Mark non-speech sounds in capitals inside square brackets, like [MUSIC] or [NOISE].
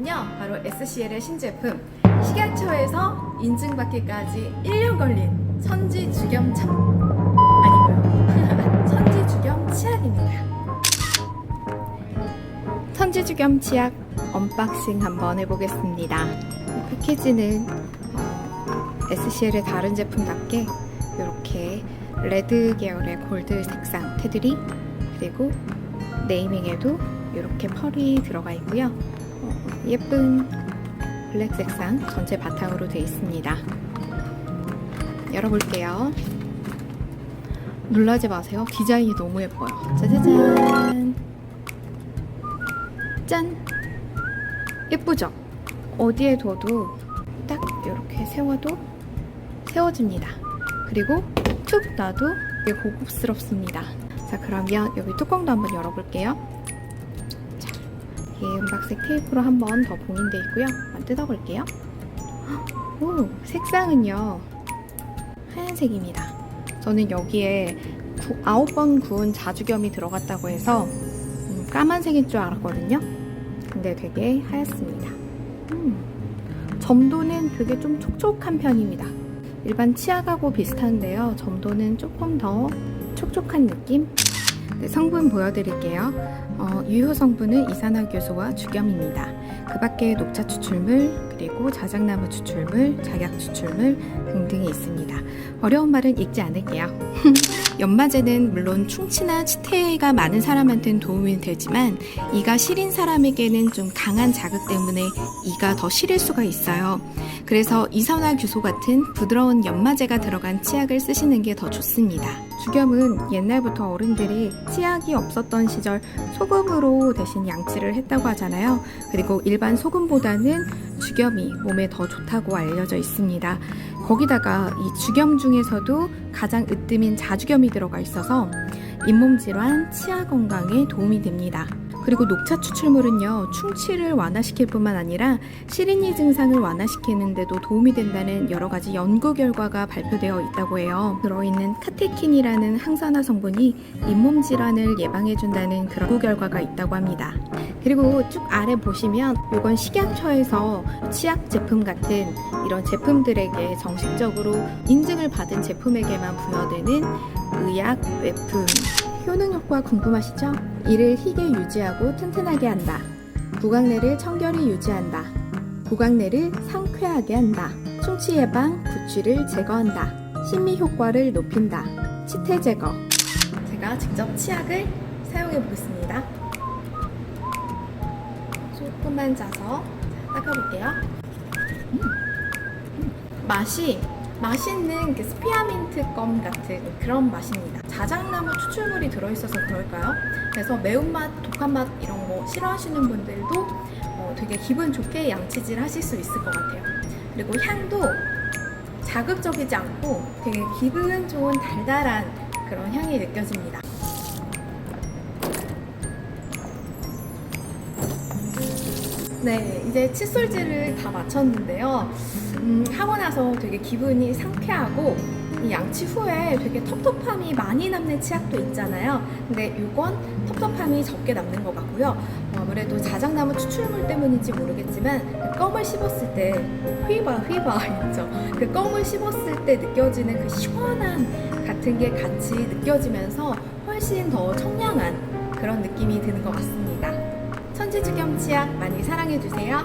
바로 SCL의 신제품 식약처에서 인증받기까지 1년 걸린 선지 주겸 참 아니고요. [LAUGHS] 선지 주겸 치약입니다. 선지 주겸 치약 언박싱 한번 해보겠습니다. 이 패키지는 어, SCL의 다른 제품답게 이렇게 레드 계열의 골드 색상 테두리 그리고 네이밍에도 이렇게 펄이 들어가 있고요. 어, 예쁜 블랙 색상 전체 바탕으로 되어 있습니다. 열어볼게요. 놀라지 마세요. 디자인이 너무 예뻐요. 짜자잔. 짠. 예쁘죠? 어디에 둬도 딱 이렇게 세워도 세워집니다. 그리고 툭 놔도 고급스럽습니다. 자, 그러면 여기 뚜껑도 한번 열어볼게요. 자, 이 은박색 테이프로 한 번 더 봉인되어 있고요. 한번 뜯어볼게요. 오, 색상은요. 하얀색입니다. 저는 여기에 구, 9번 구운 자주겸이 들어갔다고 해서 음, 까만색인 줄 알았거든요. 근데 되게 하얗습니다. 음, 점도는 되게 좀 촉촉한 편입니다. 일반 치약하고 비슷한데요. 점도는 조금 더 촉촉한 느낌? 네, 성분 보여드릴게요. 어, 유효 성분은 이산화효소와 주겸입니다. 그 밖에 녹차 추출물, 그리고 자작나무 추출물, 작약 추출물 등등이 있습니다. 어려운 말은 읽지 않을게요. [LAUGHS] 연마제는 물론 충치나 치태가 많은 사람한테는 도움이 되지만 이가 시린 사람에게는 좀 강한 자극 때문에 이가 더 시릴 수가 있어요. 그래서 이산화 규소 같은 부드러운 연마제가 들어간 치약을 쓰시는 게 더 좋습니다. 주겸은 옛날부터 어른들이 치약이 없었던 시절 소금으로 대신 양치를 했다고 하잖아요. 그리고 일반 소금보다는 주겸이 몸에 더 좋다고 알려져 있습니다. 거기다가 이 주겸 중에서도 가장 으뜸인 자주겸이 들어가 있어서 잇몸 질환, 치아 건강에 도움이 됩니다. 그리고 녹차 추출물은요, 충치를 완화시킬 뿐만 아니라 시린이 증상을 완화시키는데도 도움이 된다는 여러 가지 연구 결과가 발표되어 있다고 해요. 들어있는 카테킨이라는 항산화 성분이 잇몸 질환을 예방해준다는 그런 연구 결과가 있다고 합니다. 그리고 쭉 아래 보시면 이건 식약처에서 치약 제품 같은 이런 제품들에게 정식적으로 인증을 받은 제품에게만 부여되는 의약 외품 효능 효과 궁금하시죠? 이를 희게 유지하고 튼튼하게 한다. 구강내를 청결히 유지한다. 구강내를 상쾌하게 한다. 충치 예방, 구취를 제거한다. 심미 효과를 높인다. 치태 제거. 제가 직접 치약을 사용해 보겠습니다. 조금만 짜서 닦아볼게요. 음. 음. 맛이 맛있는 그 스피아민트 껌 같은 그런 맛입니다. 자작나무 추출물이 들어있어서 그럴까요? 그래서 매운맛, 독한맛 이런 거 싫어하시는 분들도 어, 되게 기분 좋게 양치질 하실 수 있을 것 같아요. 그리고 향도 자극적이지 않고 되게 기분 좋은 달달한 그런 향이 느껴집니다. 네, 이제 칫솔질을 다 마쳤는데요. 음, 하고 나서 되게 기분이 상쾌하고 이 양치 후에 되게 텁텁함이 많이 남는 치약도 있잖아요. 근데 이건 텁텁함이 적게 남는 것 같고요. 어, 아무래도 자작나무 추출물 때문인지 모르겠지만 그 껌을 씹었을 때 휘바 휘바 있죠. 그 껌을 씹었을 때 느껴지는 그 시원한 같은 게 같이 느껴지면서 훨씬 더 청량한 그런 느낌이 드는 것 같습니다. 천지주겸 치약 많이 사랑해 주세요.